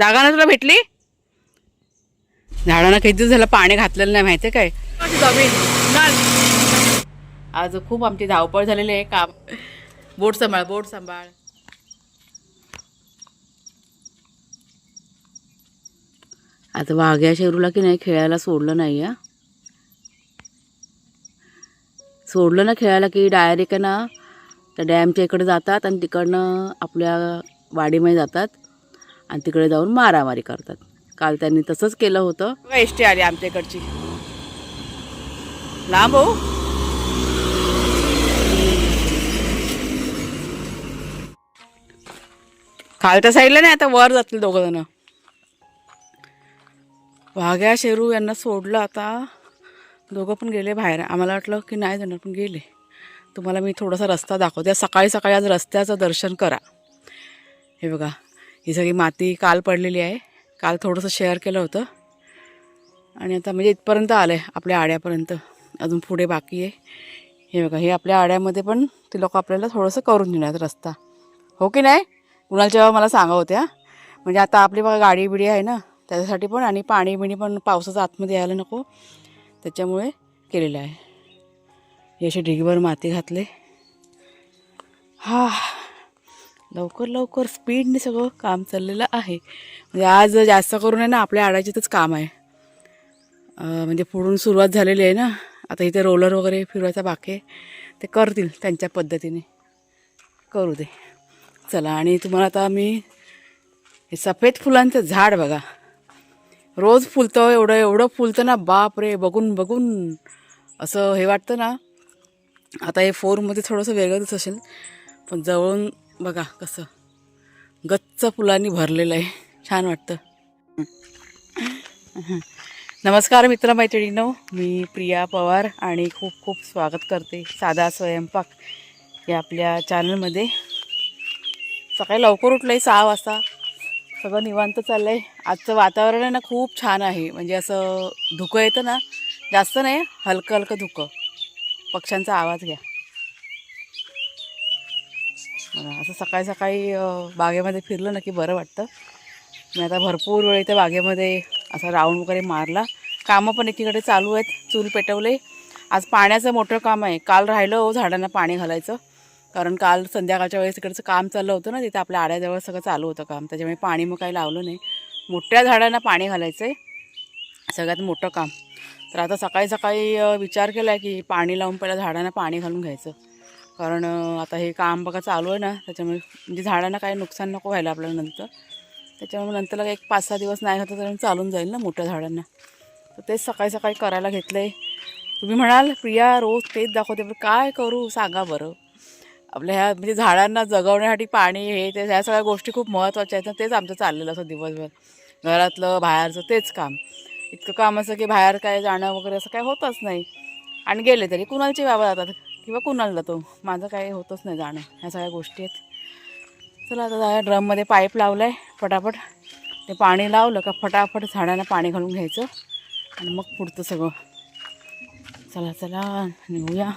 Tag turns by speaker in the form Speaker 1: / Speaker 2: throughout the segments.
Speaker 1: जागा ना तुला भेटली? झाडांना किती दिवस झालं पाणी घातलेलं नाही माहिती काय? आज खूप आमची धावपळ झालेली आहे काम बोट सांभाळ बोट सांभाळ. आता वाघ्या शेरूला की नाही खेळायला सोडलं नाही हा सोडलं ना खेळायला की डायरेक्ट ना त्या डॅमच्या इकडे जातात आणि तिकडनं आपल्या वाडीमध्ये जातात. आणि तिकडे जाऊन मारामारी करतात. काल त्यांनी तसंच केलं होतं. एस टी आली आमच्या इकडची लांब हो. खालच्या साईडला नाही आता वर जातील दोघं जण. वाघ्या शेरू यांना सोडलं आता. दोघं पण गेले बाहेर. आम्हाला वाटलं की नाही जाणार पण गेले. तुम्हाला मी थोडासा रस्ता दाखवते. सकाळी सकाळी आज रस्त्याचं दर्शन करा. हे बघा. ही सगळी माती काल पडलेली आहे. काल थोडंसं शेअर केलं होतं. आणि आता म्हणजे इथपर्यंत आलं आहे आपल्या आड्यापर्यंत. अजून पुढे बाकी आहे. हे बघा हे आपल्या आड्यामध्ये पण ते लोक आपल्याला थोडंसं करून देणार रस्ता. हो की नाही? कुणालच्या मला सांगा होत्या म्हणजे आता आपली बघा गाडी बिडी आहे ना त्याच्यासाठी पण आणि पाणी बिणी पण पावसाचं आतमध्ये यायला नको. त्याच्यामुळे केलेलं आहे. हे असे ढिगभर माती घातले. हा. लवकर लवकर स्पीडने सगळं काम चाललेलं आहे. म्हणजे आज जास्त करून आहे ना आपल्या आडायचेतच काम आहे. म्हणजे पुढून सुरुवात झालेली आहे ना आता इथे रोलर वगैरे फिरवायचा बाकी आहे. ते करतील त्यांच्या पद्धतीने. करू दे. चला आणि तुम्हाला आता मी हे सफेद फुलांचं झाड बघा. रोज फुलतं एवढं एवढं फुलतं ना बाप रे बघून बघून. असं हे वाटतं ना आता हे फोरमध्ये थोडंसं वेगळंच असेल. पण जवळून बघा कसं. गच्च फुलांनी भरलेलं आहे. छान वाटतं. नमस्कार मित्रमैत्रिणींनो. मी प्रिया पवार आणि खूप खूप स्वागत करते साधा स्वयंपाक या आपल्या चॅनलमध्ये. सकाळी लवकर उठलं आहे सहा वाजता. सगळं निवांत चाललं आहे आजचं वातावरण आहे ना खूप छान आहे. म्हणजे असं धुकं येतं ना. जास्त नाही हलकं हलकं धुकं. पक्ष्यांचा आवाज घ्या. असं सकाळी सकाळी बागेमध्ये फिरलं ना की बरं वाटतं. मी आता भरपूर वेळ इथे बागेमध्ये असा राऊंड वगैरे मारला. कामं पण एकीकडे चालू आहेत चूल पेटवले. आज पाण्याचं मोठं काम आहे. काल राहिलं हो झाडांना पाणी घालायचं. कारण काल संध्याकाळच्या वेळेस इकडचं काम चाललं होतं ना तिथे आपल्या आड्याजवळ सगळं चालू होतं काम. त्याच्यामुळे पाणी मग काही लावलं नाही. मोठ्या झाडांना पाणी घालायचं आहे. सगळ्यात मोठं काम. तर आता सकाळी सकाळी विचार केला आहे की पाणी लावून पहिला झाडांना पाणी घालून घ्यायचं. कारण आता हे काम बघा चालू आहे ना त्याच्यामुळे म्हणजे झाडांना काही नुकसान नको व्हायला आपल्याला नंतर. त्याच्यामुळे नंतरला एक पाच सहा दिवस नाही होतं तर चालून जाईल ना मोठ्या झाडांना. तर तेच सकाळी सकाळी करायला घेतलं आहे तुम्ही म्हणाल प्रिया रोज तेच दाखवते पण काय करू सांगा बरं. आपल्या ह्या म्हणजे झाडांना जगवण्यासाठी पाणी हे ते ह्या सगळ्या गोष्टी खूप महत्त्वाच्या आहेत ना तेच आमचं चाललेलं असं दिवसभर. घरातलं बाहेरचं तेच काम. इतकं काम असं की बाहेर काय जाणं वगैरे असं काय होतच नाही. आणि गेले तरी कुणाची बाबा जातात? किंवा कुणाला जातो माझं काही होतच नाही जाणं ह्या सगळ्या गोष्टी आहेत. चला आता ड्रममध्ये पाईप लावला आहे फटाफट. ते पाणी लावलं का फटाफट झाडांना पाणी घालून घ्यायचं आणि मग पुढचं सगळं. चला चला निघूया.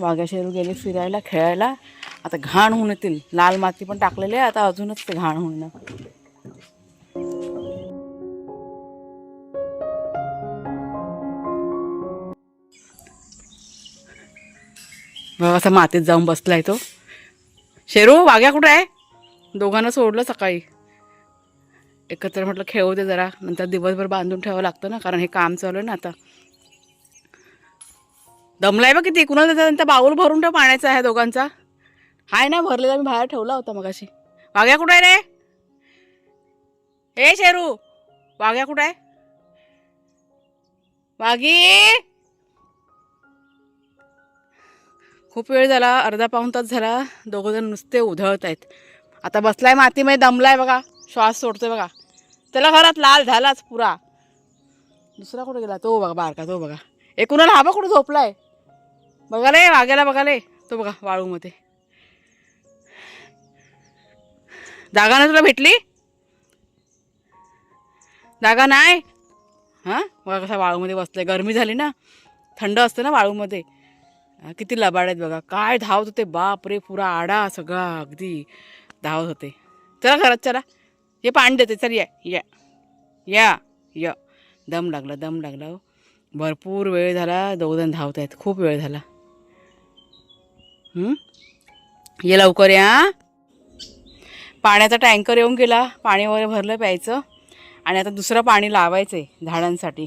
Speaker 1: वाघ्याशेरू गेले फिरायला खेळायला. आता घाण होऊन येतील. लाल माती पण टाकलेली आहे आता अजूनच ते घाण होऊन असा मातीत जाऊन बसलाय तो. शेरू वाघ्या कुठं आहे? दोघांना सोडलं सकाळी. एकत्र म्हटलं खेळू दे जरा. नंतर दिवसभर बांधून ठेवावं लागतं ना कारण हे काम चालू आहे ना आता. दमलाय बघ किती. कुणाला त्यांचा बाऊल भरून ठेव पाण्याचा आहे दोघांचा. हाय ना भरलेला मी बाहेर ठेवला होता मगाशी. वाघ्या कुठं आहे रे? हे शेरू वाघ्या कुठं आहे? वाघी! खूप वेळ झाला अर्धा पाऊण तास झाला दोघं जण नुसते उधळत आहेत. आता बसलाय मातीमध्ये दमलाय बघा श्वास सोडतोय बघा. त्याला घरात लाल झालाच पुरा. दुसरा कुठे गेला? तो बघा बारका तो बघा. एकूणाला हा बघ कुठे झोपलाय. बघाले वाघ्याला बघाले. तो बघा वाळूमध्ये. जागा ना तुला भेटली? जागा नाही? हां? बघा कसा वाळूमध्ये बसलाय. गरमी झाली ना. थंड असतं ना वाळूमध्ये. किती लबाड आहेत बघा. काय धावत होते बाप रे पुरा आडा सगळा अगदी धावत होते. चला घरात चला. हे पाणी देते चल या या. या या. दम लागला दम लागला हो. भरपूर वेळ झाला दोघजण धावत आहेत खूप वेळ झाला. ये लवकर या पाण्याचा टँकर येऊन गेला. पाणी वगैरे भरलं प्यायचं. आणि आता दुसरं पाणी लावायचं आहे झाडांसाठी.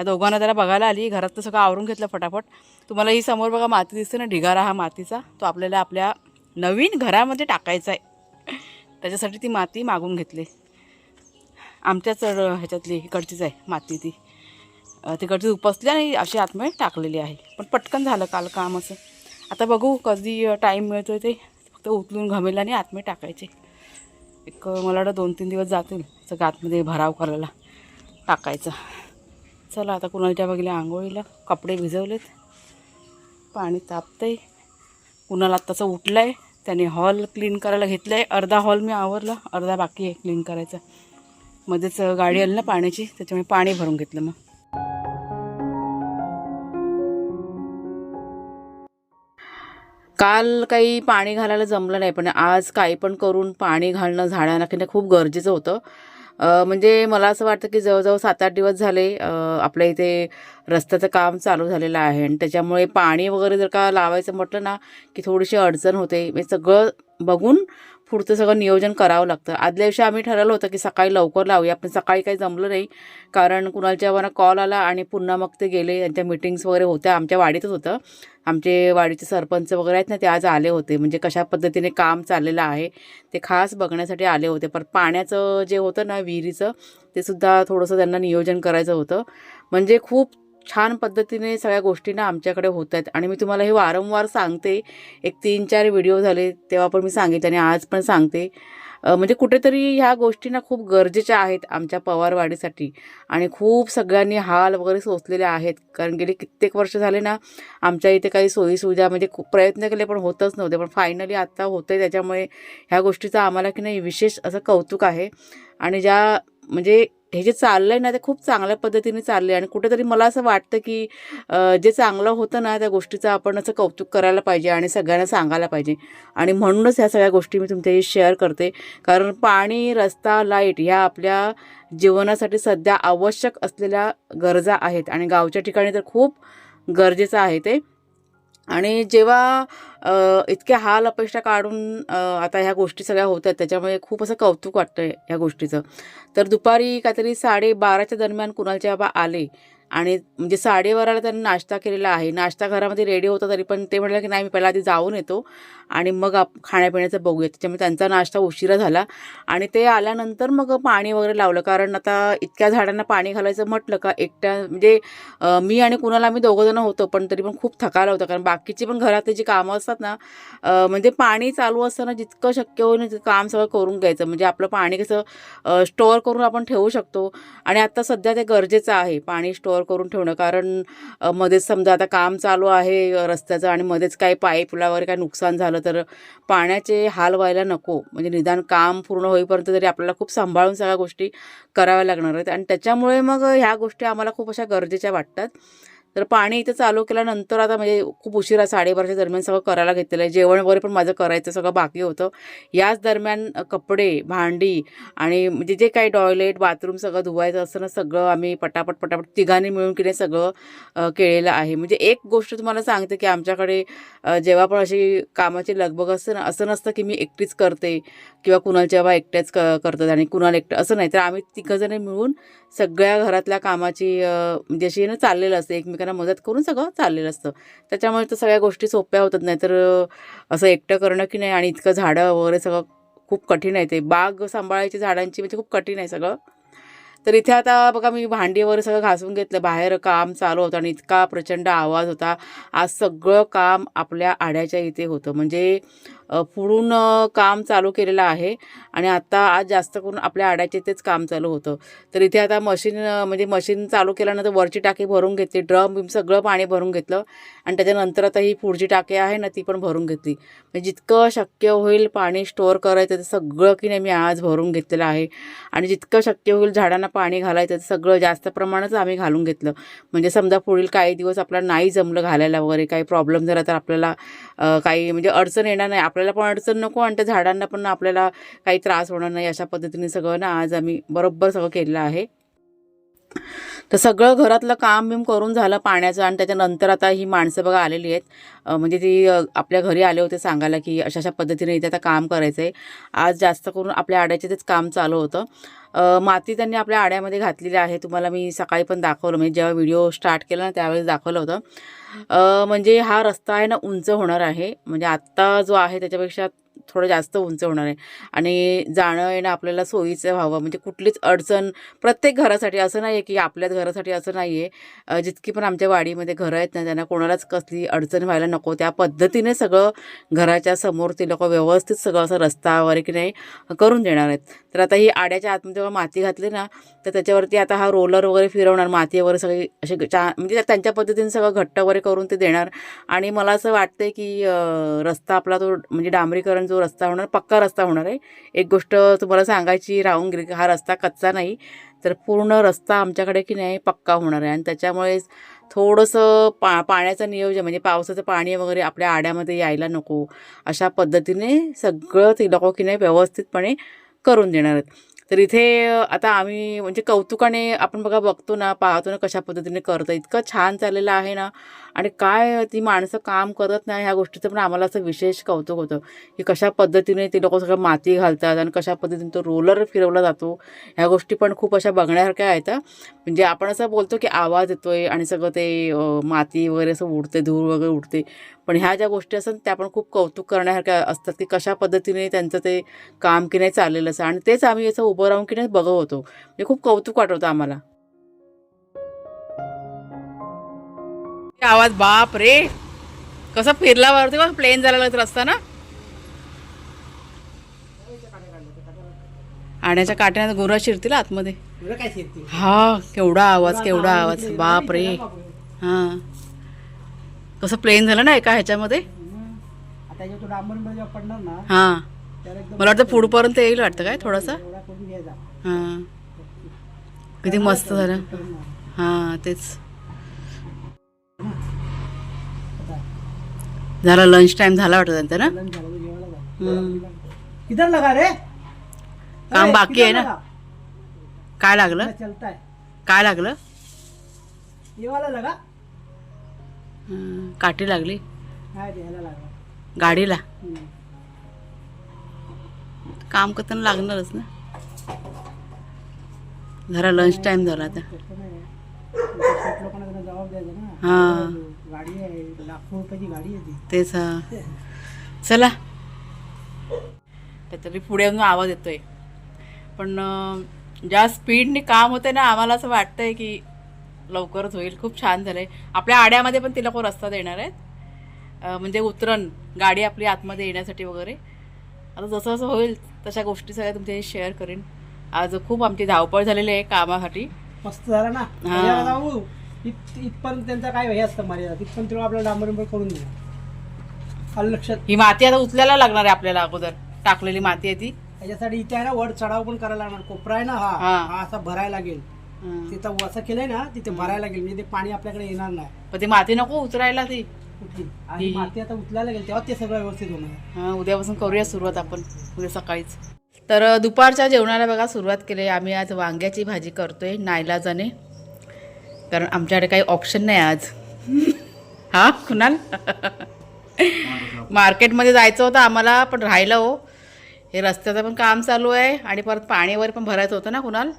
Speaker 1: ह्या दोघांना जरा बघायला आली. घरात तर सगळं आवरून घेतलं फटाफट. तुम्हाला ही समोर बघा माती दिसते ना ढिगारा हा मातीचा. तो आपल्याला आपल्या नवीन घरामध्ये टाकायचा आहे. त्याच्यासाठी ती माती मागून घेतली. आमच्याच ह्याच्यातली इकडचीच आहे माती ती. तिकडची उपसली आणि अशी आतमध्ये टाकलेली आहे. पण पटकन झालं काल काम असं. आता बघू कधी टाईम मिळतो ते. फक्त उचलून घमेल आणि आतमध्ये टाकायचे. एक मला वाटतं दोन तीन दिवस जातील सगळं आतमध्ये भराव करायला. टाकायचा. चला आता कुणालच्या बघितल्या आंघोळीला कपडे भिजवलेत. पाणी तापतंय. कुणाला आत्ताचं उठलं आहे त्याने हॉल क्लीन करायला घेतलं आहे अर्धा हॉल मी आवरला अर्धा बाकी आहे क्लीन करायचा. मध्येच गाडी आली ना पाण्याची त्याच्यामुळे पाणी भरून घेतलं मग. काल काही पाणी घालायला जमलं नाही पण आज काही पण करून पाणी घालणं झाडांना की खूप गरजेचं होतं. म्हणजे मला असं वाटतं की जवळजवळ सात आठ दिवस झाले आपल्या इथे रस्त्याचं काम चालू झालेलं आहे आणि त्याच्यामुळे पाणी वगैरे जर का लावायचं म्हटलं ना की थोडीशी अडचण होते. म्हणजे सगळं बघून पुढचं सगळं नियोजन करावं लागतं. आदल्या दिवशी आम्ही ठरवलं होतं की सकाळी लवकर लावूया पण सकाळी काही जमलं नाही. कारण कुणालच्या मला कॉल आला आणि पुन्हा मग ते गेले त्यांच्या मिटिंग्स वगैरे होत्या. आमच्या वाडीतच होतं. आमचे वाडीचे सरपंच वगैरे आहेत ना ते आज आले होते. म्हणजे कशा पद्धतीने काम चाललेलं आहे ते खास बघण्यासाठी आले होते. पण पाण्याचं जे होतं ना विहिरीचं ते सुद्धा थोडंसं त्यांना नियोजन करायचं होतं. म्हणजे खूप छान पद्धतीने सगळ्या गोष्टींना आमच्याकडे होत आहेत. आणि मी तुम्हाला हे वारंवार सांगते. एक तीन चार व्हिडिओ झाले तेव्हा पण मी सांगितले आणि आज पण सांगते. म्हणजे कुठेतरी ह्या गोष्टींना खूप गरजेच्या आहेत आमच्या पवारवाडीसाठी. आणि खूप सगळ्यांनी हाल वगैरे सोसलेले आहेत. कारण गेली कित्येक वर्ष झाले ना आमच्या इथे काही सोयीसुविधा म्हणजे खूप प्रयत्न केले पण होतच नव्हते. पण फायनली आत्ता होतं आहे त्याच्यामुळे ह्या गोष्टीचं आम्हाला की नाही विशेष असं कौतुक आहे. आणि ज्या म्हणजे हे जे चाललं आहे ना ते खूप चांगल्या पद्धतीने चाललं आहे आणि कुठेतरी मला असं वाटतं की जे चांगलं होतं ना त्या गोष्टीचं आपण असं कौतुक करायला पाहिजे आणि सगळ्यांना सांगायला पाहिजे. आणि म्हणूनच ह्या सगळ्या गोष्टी मी तुमच्याशी शेअर करते. कारण पाणी रस्ता लाइट ह्या आपल्या जीवनासाठी सध्या आवश्यक असलेल्या गरजा आहेत. आणि गावच्या ठिकाणी तर खूप गरजेचं आहे ते. आणि जेव्हा इतक्या इतके हाल अपेक्षा काढून आता ह्या गोष्टी सगळ्या होत आहेत त्याच्यामुळे खूप असं कौतुक वाटतं ह्या गोष्टीचं. तर दुपारी काहीतरी साडेबाराच्या दरम्यान कुणालचे बाबा आले आणि म्हणजे साडेबाराला त्यांनी नाश्ता केलेला आहे. नाश्ता घरामध्ये रेडी होता तरी पण ते म्हटलं की नाही मी पहिला आधी जाऊन येतो आणि मग आप खाण्यापिण्याचं बघूया त्याच्यामुळे त्यांचा नाश्ता उशिरा झाला आणि ते आल्यानंतर मग पाणी वगैरे लावलं. कारण आता इतक्या झाडांना पाणी घालायचं म्हटलं का एकट्या म्हणजे मी आणि कुणाला आम्ही दोघंजणं होतो पण तरी पण खूप थकायला होतं. कारण बाकीची पण घरातली जी कामं असतात ना म्हणजे पाणी चालू असताना जितकं शक्य होईल तितकं काम सगळं करून घ्यायचं. म्हणजे आपलं पाणी कसं स्टोअर करून आपण ठेवू शकतो. आणि आता सध्या ते गरजेचं आहे. पाणी स्टोअर करून ठेवणं. कारण मध्येच समजा आता काम चालू आहे रस्त्याचं आणि मध्येच काही पाईपला वगैरे काही नुकसान झालं तर पाण्याचे हाल व्हायला नको. म्हणजे निदान काम पूर्ण होईपर्यंत तरी आपल्याला खूप सांभाळून सगळ्या गोष्टी कराव्या लागणार आहेत. आणि त्याच्यामुळे मग ह्या गोष्टी आम्हाला खूप अशा गरजेच्या वाटतात. तर पाणी इथं चालू केल्यानंतर आता म्हणजे खूप उशिरा साडेबाराच्या दरम्यान सगळं करायला घेतलेलं आहे. जेवण वगैरे पण माझं करायचं सगळं बाकी होतं. याच दरम्यान कपडे भांडी आणि म्हणजे जे काही टॉयलेट बाथरूम सगळं धुवायचं असं ना सगळं आम्ही पटापट पटापट तिघांनी मिळून की सगळं केलेलं आहे. म्हणजे एक गोष्ट तुम्हाला सांगते की आमच्याकडे जेव्हा पण अशी कामाची लगबग असते ना असं नसतं की मी एकटीच करते किंवा कुणाला जेव्हा एकट्याच क करतात आणि कुणाला एकटं असं नाही. तर आम्ही तिघंजणी मिळून सगळ्या घरातल्या कामाची म्हणजे अशी ना चाललेलं असतं. एकमेकांना मदत करून सगळं चाललेलं असतं. त्याच्यामुळे तर सगळ्या गोष्टी सोप्या होतात. नाही तर असं एकटं करणं की नाही आणि इतकं झाडं वगैरे सगळं खूप कठीण आहे ते. बाग सांभाळायची झाडांची म्हणजे खूप कठीण आहे सगळं. तर इथे आता बघा मी भांडी वगैरे सगळं घासून घेतलं. बाहेर काम चालू होतं आणि इतका प्रचंड आवाज होता. आज सगळं काम आपल्या आड्याच्या इथे होतं. म्हणजे पुढून काम चालू केलेलं आहे. आणि आता आज जास्त करून आपल्या आड्याचे तेच काम चालू होतं. तर इथे आता मशीन म्हणजे मशीन चालू केल्यानंतर वरची टाकी भरून घेतली. ड्रम बिम सगळं पाणी भरून घेतलं. आणि त्याच्यानंतर आता ही पुढची टाकी आहे ना ती पण भरून घेतली. म्हणजे जितकं शक्य होईल पाणी स्टोअर करायचं ते सगळं की नाही मी आज भरून घेतलेलं आहे. आणि जितकं शक्य होईल झाडांना पाणी घालायचं ते सगळं जास्त प्रमाणात आम्ही घालून घेतलं. म्हणजे समजा पुढील काही दिवस आपल्याला नाही जमलं घालायला वगैरे काही प्रॉब्लेम झाला तर आपल्याला काही म्हणजे अडचण येणार नाही. आपल्या आपल्याला पण अडचण नको आणि त्या झाडांना पण आपल्याला काही त्रास होणार नाही अशा पद्धतीने सगळं ना आज आम्ही बरोबर सगळं केलेलं आहे. तर सगळं घरातलं काम बिम करून झालं पाण्याचं आणि त्याच्यानंतर आता ही माणसं बघा आलेली आहेत. म्हणजे ती आपल्या घरी आले होते सांगायला की अशा अशा पद्धतीने इथे आता काम करायचं आहे आज जास्त करून आपल्या आड्याचे तेच काम चालू होतं. माती त्यांनी आपल्या आड्यामध्ये घातलेली आहे. तुम्हाला मी सकाळी पण दाखवलं. म्हणजे जेव्हा व्हिडिओ स्टार्ट केला ना त्यावेळेस दाखवलं होतं. म्हणजे हा रस्ता आहे ना उंच होणार आहे. म्हणजे आत्ता जो आहे त्याच्यापेक्षा थोडं जास्त उंच होणार आहे. आणि जाणं येणं आपल्याला सोयीचं व्हावं. म्हणजे कुठलीच अडचण प्रत्येक घरासाठी असं नाही आहे की आपल्याच घरासाठी असं नाही आहे जितकी पण आमच्या वाडीमध्ये घरं आहेत ना त्यांना कोणालाच कसली अडचण व्हायला नको. त्या पद्धतीने सगळं घराच्या समोर ते लोक व्यवस्थित सगळं असं रस्ता वगैरे की नाही करून देणार आहेत. तर आता ही आड्याच्या आतमध्ये जेव्हा माती घातली ना तर त्याच्यावरती आता हा रोलर वगैरे फिरवणार माती वगैरे सगळी असे चा म्हणजे त्यांच्या पद्धतीने सगळं घट्ट वगैरे करून ते देणार. आणि मला असं वाटतं की रस्ता आपला तो म्हणजे डांबरीकरण जो रस्ता होणार पक्का रस्ता होणार आहे. एक गोष्ट तुम्हाला सांगायची राहून गिरी हा रस्ता कच्चा नाही तर पूर्ण रस्ता आमच्याकडे की नाही पक्का होणार आहे. आणि त्याच्यामुळे थोडंसं पा पाण्याचं नियोजन म्हणजे पावसाचं पाणी वगैरे आपल्या आड्यामध्ये यायला नको अशा पद्धतीने सगळं ते लोक की नाही व्यवस्थितपणे करून देणार आहेत. तर इथे आता आम्ही म्हणजे कौतुकाने आपण बघा बघतो ना पाहतो ना कशा पद्धतीने करतं. इतकं छान चाललेलं आहे ना. आणि काय ती माणसं काम करत नाही ह्या गोष्टीचं पण आम्हाला असं विशेष कौतुक होतं. की कशा पद्धतीने ते लोक सगळं माती घालतात आणि कशा पद्धतीने तो रोलर फिरवला जातो. ह्या गोष्टी पण खूप अशा बघण्यासारख्या आहेत म्हणजे आपण असं बोलतो की आवाज येतोय आणि सगळं ते माती वगैरे असं उडते धूळ वगैरे उडते. पण ह्या ज्या गोष्टी असतात त्या पण खूप कौतुक करण्यासारख्या असतात की कशा पद्धतीने त्यांचं ते काम की नाही चाललेलं असं. आणि तेच आम्ही असं उभं राहून की नाही बघत होतो. म्हणजे खूप कौतुक वाटत होतं आम्हाला. आवाज बाप रे! कसा फिरला वरती बघ प्लेन झालेला रस्ता ना? आण्याच्या काट्याने गोरा शिरतील आतमध्ये. हा केवढा आवाज केवढा आवाज बाप रे! हा. कसं प्लेन झालं ना एका ह्याच्यामध्ये?
Speaker 2: आता पडणार ना
Speaker 1: हा. मला वाटतं पुढपर्यंत येईल वाटतं काय थोडासा? हा. किती मस्त झालं. हा तेच. झाला लंच टाइम झाला वाटतं त्यांचा ना?
Speaker 2: लंच झालं की जेवायला जा.
Speaker 1: हम्म.
Speaker 2: किधर लगा रे?
Speaker 1: काम बाकी आहे ना? काय लागलं? काय लागलं?
Speaker 2: लगा?
Speaker 1: हं, काठी लागली?
Speaker 2: हा द्यायला लागला.
Speaker 1: गाडीला?
Speaker 2: हम्म.
Speaker 1: काम करताना लागणारच ना. जरा लंच टाइम झाला आता.
Speaker 2: तसं नाही आहे. इथे शेत लोकांना जरा जबाब द्यायचा ना.
Speaker 1: हा.
Speaker 2: गाडी आहे लाखो रुपयाची गाडी आहे ती.
Speaker 1: तेच हा. चला. काहीतरी पुढे येऊन आवाज येतोय. पण अं, ज्या स्पीडने काम होते ना आम्हाला असं वाटतंय की लवकरच होईल. खूप छान झालंय. आपल्या आड्यामध्ये पण ती लोक रस्ता देणार आहेत? म्हणजे उतरण गाडी आपली आतमध्ये येण्यासाठी वगैरे. आता जसं जसं होईल तशा गोष्टी सगळ्या तुमच्याशी शेअर करेन. आज खूप आमची धावपळ झालेली आहे कामासाठी.
Speaker 2: मस्त झाला ना? इथपर्यंत त्यांचा काय हे असतं मर्यादा? तिथपर्यंत आपल्याला डांबर बिंबर करून आलं लक्षात?
Speaker 1: ही माती आता उचलायला लागणार आहे आपल्याला अगोदर. टाकलेली माती आहे ती.
Speaker 2: त्याच्यासाठी इथे आहे ना वर चढाव पण करायला लागणार. कोपरा आहे ना हा.
Speaker 1: हा.
Speaker 2: असा भरायला लागेल. तिथं असं केलंय ना तिथे भरायला लागेल म्हणजे ते पाणी आपल्याकडे येणार नाही.
Speaker 1: पण ती माती नको उतरायला ती.
Speaker 2: कुठली? आणि माती आता उचलायला लागेल तेव्हा ते सगळं व्यवस्थित होणार.
Speaker 1: हा उद्यापासून करूया सुरुवात आपण उद्या सकाळीच. तर अ, दुपारच्या जेवणाला बघा सुरुवात केली आम्ही आज वांग्याची भाजी करतोय नाईलाजाने कारण आमच्याकडे काही ऑप्शन नाही आज. हा कुणाल? मार्केटमध्ये जायचं होतं आम्हाला पण राहिलं हो. हे रस्त्याचं पण काम चालू आहे आणि परत पाणी वगैरे पण भरायचं होतं ना कुणाल?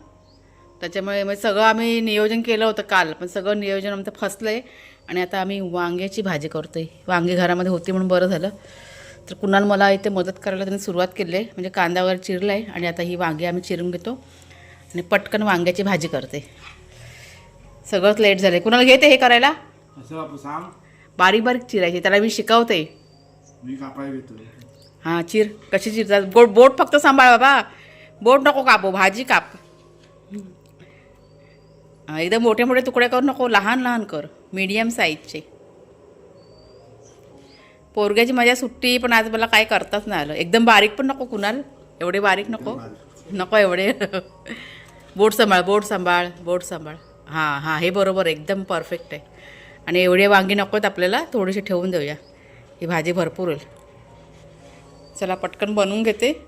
Speaker 1: त्याच्यामुळे म्हणजे सगळं आम्ही नियोजन केलं होतं काल पण सगळं नियोजन आमचं फसलं आहे आणि आता आम्ही वांग्याची भाजी करतोय. वांगी घरामध्ये होती म्हणून बरं झालं. तर कुणाल मला इथे मदत करायला त्यांनी सुरुवात केली आहे. म्हणजे कांदा वगैरे चिरला आहे आणि आता ही वांगी आम्ही चिरून घेतो. आणि पटकन वांग्याची भाजी करते. सगळंच लेट झालं आहे कुणाला घेते हे करायला? बारीक बारीक चिरायची. त्याला मी शिकवते. हां चिर. कशी चिरतात? बोट बोट फक्त सांभाळ बाबा. बोट नको कापू. भाजी काप. एकदम मोठे मोठे तुकडे करू नको लहान लहान कर. मीडियम साईजचे पोरग्याची मजा सुट्टी पण आज मला काय करताच नाही आलं. एकदम बारीक पण नको कुणाल. एवढे बारीक नको. नको एवढे. बोट सांभाळ बोट सांभाळ बोट सांभाळ. हां हां हे बरोबर एकदम परफेक्ट आहे. आणि एवढे वांगी नको आहेत आपल्याला थोडीशी ठेवून देऊया. ही भाजी भरपूर होईल. चला पटकन बनवून घेते.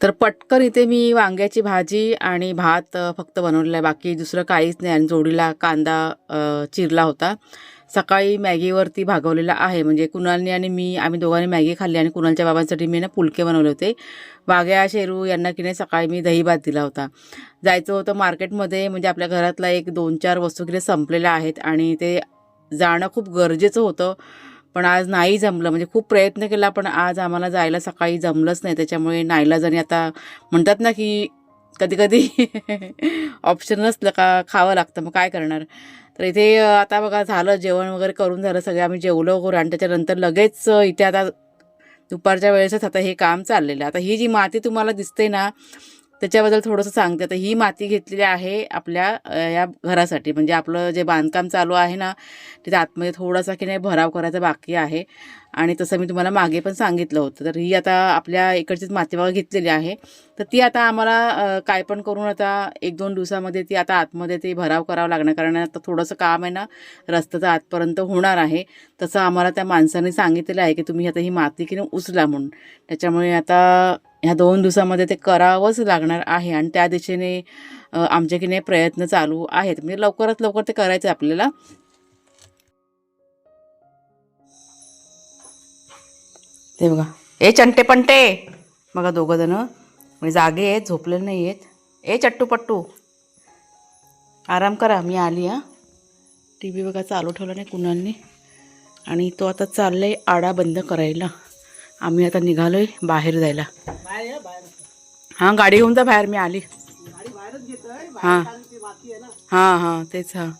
Speaker 1: तर पटकन इथे मी वांग्याची भाजी आणि भात फक्त बनवलेला आहे. बाकी दुसरं काहीच नाही. आणि जोडीला कांदा चिरला होता. सकाळी मॅगीवरती भागवलेला आहे. म्हणजे कुणालने आणि मी आम्ही दोघांनी मॅगी खाल्ली आणि कुणालच्या बाबांसाठी मी ना पुलके बनवले होते. वाघ्या शेरू यांना की नाही सकाळी मी दही भात दिला होता. जायचं होतं मार्केटमध्ये. म्हणजे आपल्या घरातला एक दोन चार वस्तू किती संपलेल्या आहेत. आणि ते जाणं खूप गरजेचं होतं. पण आज नाही जमलं. म्हणजे खूप प्रयत्न केला पण आज आम्हाला जायला सकाळी जमलंच नाही. त्याच्यामुळे नाईलाजाने आता म्हणतात ना की कधी कधी ऑप्शन नसलं का खावं लागतं. मग काय करणार? तर इथे आता बघा झालं जेवण वगैरे करून झालं सगळं आम्ही जेवलो वगैरे. आणि त्याच्यानंतर लगेच इथे आता दुपारच्या वेळेसच आता हे काम चाललेलं आहे. आता ही जी माती तुम्हाला दिसते ना त्याच्याबद्दल थोडंसं सांगते. तर ही माती घेतलेली आहे आपल्या या घरासाठी. म्हणजे आपलं जे बांधकाम चालू आहे ना तिथे आतमध्ये थोडासा की नाही भराव करायचा बाकी आहे. आणि तसं मी तुम्हाला मागे पण सांगितलं होतं. तर ही आता आपल्या इकडचीच माती घेतलेली आहे. तर ती आता आम्हाला काय पण करून आता एक दोन दिवसामध्ये ती आता आतमध्ये ते भराव करावं लागणार. कारण आता थोडंसं काम आहे ना रस्त्याचं आतपर्यंत होणार आहे. तसं आम्हाला त्या माणसाने सांगितलेलं आहे की तुम्ही आता ही माती की नाही उचला म्हणून. त्याच्यामुळे आता ह्या दोन दिवसामध्ये ते करावंच लागणार आहे आणि त्या दिशेने आमचे की नाही प्रयत्न चालू आहेत. म्हणजे लवकरात लवकर ते करायचं आहे आपल्याला. ते बघा. ए चंटे पंटे. बघा दोघं जण. म्हणजे जागे आहेत झोपलेले नाही आहेत. ए चट्टू पट्टू. आराम करा मी आली हां. टी व्ही बघा चालू ठेवला नाही कुणालने. आणि तो आता चाललाय आडा बंद करायला. आम्ही आता निघालोय बाहेर जायला.
Speaker 2: बाहेर बाहेर
Speaker 1: हां गाडी घेऊन जा बाहेर मी आली. हां. हां हां तेच हां.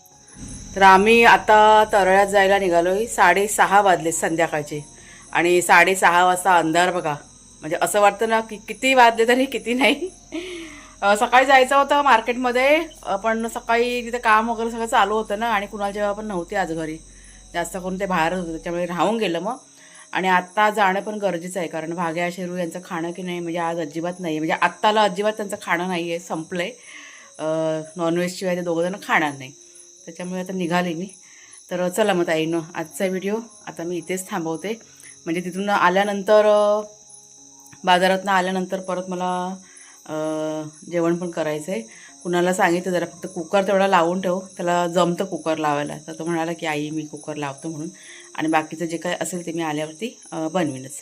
Speaker 1: तर आम्ही आता तरळ्यात जायला निघालोय. साडेसहा वाजले संध्याकाळचे. आणि साडेसहा वाजता अंधार बघा. म्हणजे असं वाटतं ना की किती वाजले तरी किती नाही. सकाळी जायचं होतं मार्केटमध्ये. पण सकाळी तिथे काम वगैरे सगळं चालू होतं ना. आणि कुणाल जेव्हा पण नव्हते आज घरी. जास्त करून ते बाहेरच होते. त्याच्यामुळे राहून गेलं मग. आणि आत्ता जाणं पण गरजेचं आहे कारण भाग्या शेरू यांचं खाणं की नाही म्हणजे आज अजिबात नाही म्हणजे आत्ताला अजिबात त्यांचं खाणं नाही आहे संपलं आहे नॉनव्हेजशिवाय ते दोघंजणं खाणार नाही. त्याच्यामुळे आता निघाले मी. तर चला मग ताईनं आजचा व्हिडिओ आता मी इथेच थांबवते. म्हणजे तिथून आल्यानंतर बाजारातनं आल्यानंतर परत मला जेवण पण करायचं आहे कुणाला सांगितलं जरा फक्त कुकर तेवढा लावून ठेव. त्याला जमतं कुकर लावायला. तर तो म्हणाला की आई मी कुकर लावतो म्हणून. आणि बाकीचं जे काय असेल ते मी आल्यावरती बनवीनच.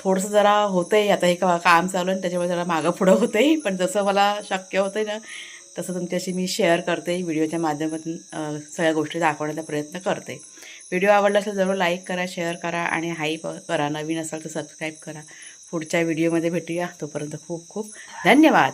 Speaker 1: थोडंसं जरा होतं आहे आता हे का काम चालू आहे त्याच्यामुळे जरा मागं पुढं होतं आहे पण जसं मला शक्य होतं ना तसं तुमच्याशी मी शेअर करते व्हिडिओच्या माध्यमातून सगळ्या गोष्टी दाखवण्याचा प्रयत्न करते. व्हिडिओ आवडला असेल जरूर लाईक करा शेअर करा आणि हाईप करा नवीन असाल तर सबस्क्राईब करा. पुढच्या व्हिडिओमध्ये भेटूया तोपर्यंत खूप खूप धन्यवाद.